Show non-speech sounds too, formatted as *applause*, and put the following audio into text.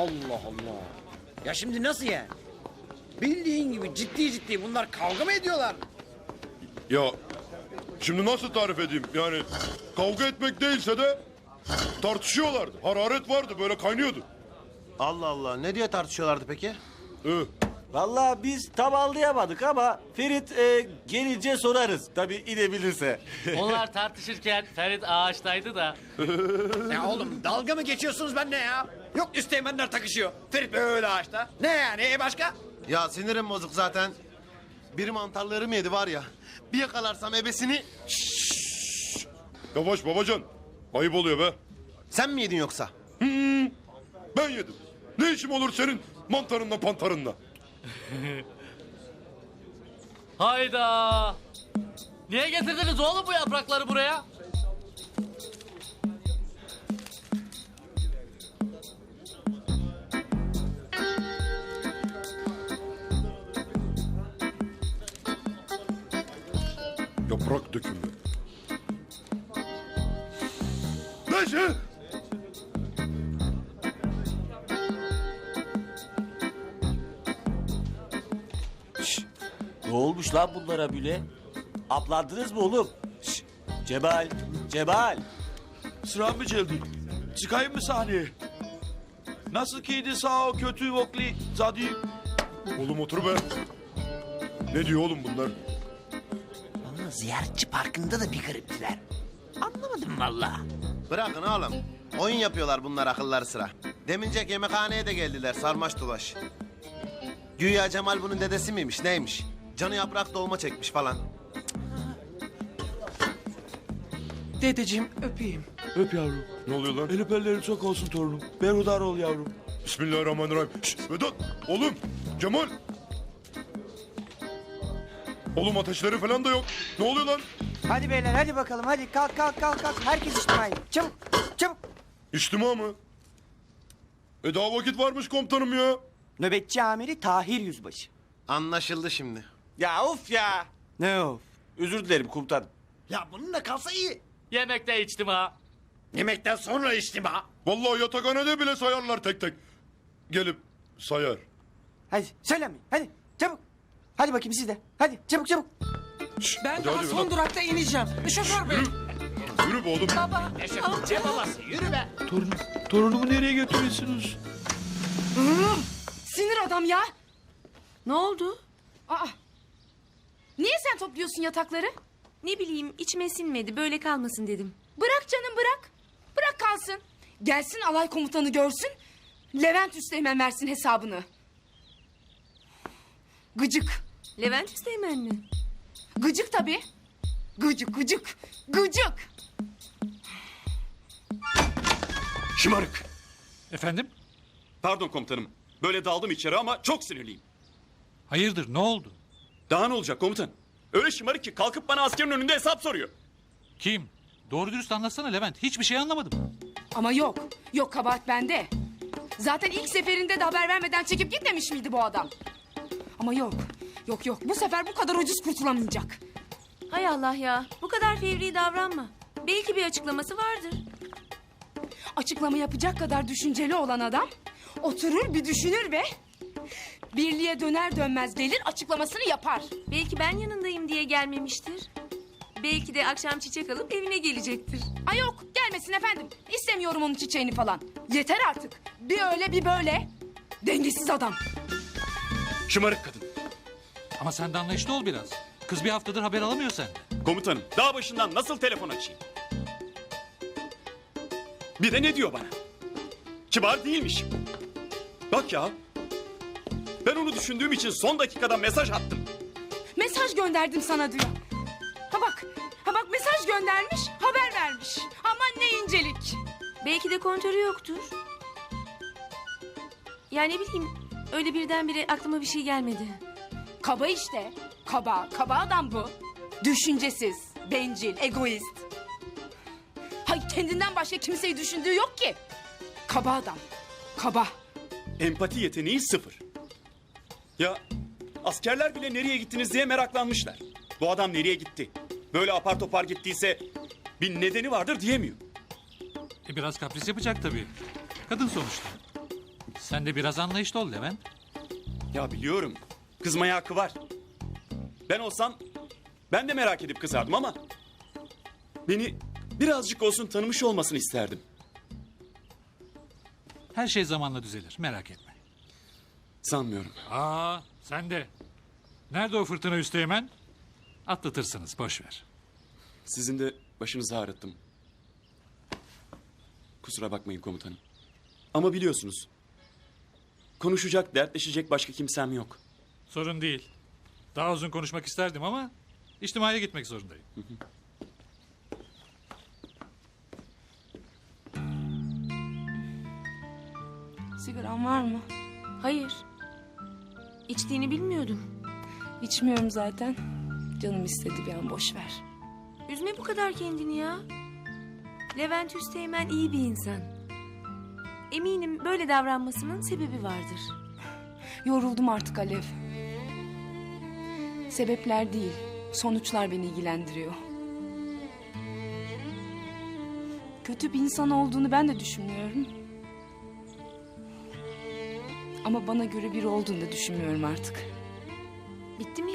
Allah Allah. Ya şimdi nasıl yani? Bildiğin gibi ciddi ciddi bunlar kavga mı ediyorlar? Ya şimdi nasıl tarif edeyim? Yani kavga etmek değilse de tartışıyorlardı. Hararet vardı böyle kaynıyordu. Allah Allah ne diye tartışıyorlardı peki? Ee, Vallahi biz tam anlayamadık ama Ferit e, gelince sorarız. Tabii inebilirse. *laughs* Onlar tartışırken Ferit ağaçtaydı da. Ya oğlum dalga mı geçiyorsunuz benimle ya? Yok üsteğmenler takışıyor. Ferit böyle ağaçta. Ne yani e başka? Ya sinirim bozuk zaten. Bir mantarlarım yedi var ya. Bir yakalarsam ebesini... yavaş babacan. Ayıp oluyor be. Sen mi yedin yoksa? Ben yedim. Ne işim olur senin mantarınla pantarınla? *laughs* Hayda. Niye getirdiniz oğlum bu yaprakları buraya? Yaprak dökümü. Neyse. Ne olmuş lan bunlara bile? Aplandınız mı oğlum? Şş, Cemal, Cemal. Sıra mı geldi? Çıkayım mı sahneye? Nasıl kiydi sağ o kötü vokli zadi? Oğlum otur be. Ne diyor oğlum bunlar? Ama ziyaretçi parkında da bir gariptiler. Anlamadım valla. Bırakın oğlum. Oyun yapıyorlar bunlar akılları sıra. Demincek yemekhaneye de geldiler sarmaş dolaş. Güya Cemal bunun dedesi miymiş neymiş? Canı yaprak dolma çekmiş falan. Dedeciğim öpeyim. Öp yavrum. Ne oluyor lan? El öperlerin çok olsun torunum. Berhudar ol yavrum. Bismillahirrahmanirrahim. Şşt, Vedat, oğlum, Cemal. Oğlum ateşleri falan da yok. Ne oluyor lan? Hadi beyler hadi bakalım hadi kalk kalk kalk kalk. Herkes içtimai. Çabuk çabuk. İçtima mı? E daha vakit varmış komutanım ya. Nöbetçi amiri Tahir Yüzbaşı. Anlaşıldı şimdi. Ya of ya. Ne o? Özür dilerim komutanım. Ya bununla kalsa iyi. Yemekte içtim ha. Yemekten sonra içtim ha. Vallahi yatakhanede bile sayarlar tek tek. Gelip sayar. Hadi söylemeyin hadi çabuk. Hadi bakayım siz de. Hadi çabuk çabuk. Ben Hadi, daha hadi son Vedat. durakta ineceğim. Şoför bey. Yürü be oğlum. Ne babası yürü be. Torun, torunumu nereye götürüyorsunuz? Sinir adam ya. Ne oldu? Aa. Niye sen topluyorsun yatakları? Ne bileyim içime sinmedi böyle kalmasın dedim. Bırak canım bırak. Bırak kalsın. Gelsin alay komutanı görsün. Levent Üsteğmen versin hesabını. Gıcık. Levent Üsteğmen mi? Gıcık tabii. Gıcık gıcık. Gıcık. Şımarık. Efendim? Pardon komutanım. Böyle daldım içeri ama çok sinirliyim. Hayırdır ne oldu? Daha ne olacak komutan? Öyle şımarık ki kalkıp bana askerin önünde hesap soruyor. Kim? Doğru dürüst anlatsana Levent. Hiçbir şey anlamadım. Ama yok. Yok kabahat bende. Zaten ilk seferinde de haber vermeden çekip gitmemiş miydi bu adam? Ama yok. Yok yok bu sefer bu kadar ucuz kurtulamayacak. Hay Allah ya bu kadar fevri davranma. Belki bir açıklaması vardır. Açıklama yapacak kadar düşünceli olan adam oturur bir düşünür ve birliğe döner dönmez gelir açıklamasını yapar. Belki ben yanındayım diye gelmemiştir. Belki de akşam çiçek alıp evine gelecektir. Ay yok gelmesin efendim. İstemiyorum onun çiçeğini falan. Yeter artık. Bir öyle bir böyle. Dengesiz adam. Şımarık kadın. Ama sen de anlayışlı ol biraz. Kız bir haftadır haber alamıyor senden. Komutanım dağ başından nasıl telefon açayım? Bir de ne diyor bana? Kibar değilmiş. Bak ya. Ben onu düşündüğüm için son dakikada mesaj attım. Mesaj gönderdim sana diyor. Ha bak. Ha bak mesaj göndermiş haber vermiş. Aman ne incelik. Belki de kontörü yoktur. Yani ne bileyim öyle birdenbire aklıma bir şey gelmedi. Kaba işte. Kaba. Kaba adam bu. Düşüncesiz, bencil, egoist. Hay kendinden başka kimseyi düşündüğü yok ki. Kaba adam. Kaba. Empati yeteneği sıfır. Ya askerler bile nereye gittiniz diye meraklanmışlar. Bu adam nereye gitti? Böyle apar topar gittiyse bir nedeni vardır diyemiyor. E biraz kapris yapacak tabii. Kadın sonuçta. Sen de biraz anlayışlı ol Levent. Ya biliyorum. Kızmaya hakkı var. Ben olsam ben de merak edip kızardım ama... ...beni birazcık olsun tanımış olmasını isterdim. Her şey zamanla düzelir merak etme. Sanmıyorum. Aa sen de. Nerede o fırtına üsteğmen? Atlatırsınız boş ver. Sizin de başınızı ağrıttım. Kusura bakmayın komutanım. Ama biliyorsunuz. Konuşacak, dertleşecek başka kimsem yok. Sorun değil. Daha uzun konuşmak isterdim ama içtimaya gitmek zorundayım. Sigaran var mı? Hayır. İçtiğini bilmiyordum. İçmiyorum zaten. Canım istedi bir an boş ver. Üzme bu kadar kendini ya. Levent Üsteğmen iyi bir insan. Eminim böyle davranmasının sebebi vardır. Yoruldum artık Alev. Sebepler değil, sonuçlar beni ilgilendiriyor. Kötü bir insan olduğunu ben de düşünmüyorum. Ama bana göre biri olduğunu da düşünmüyorum artık. Bitti mi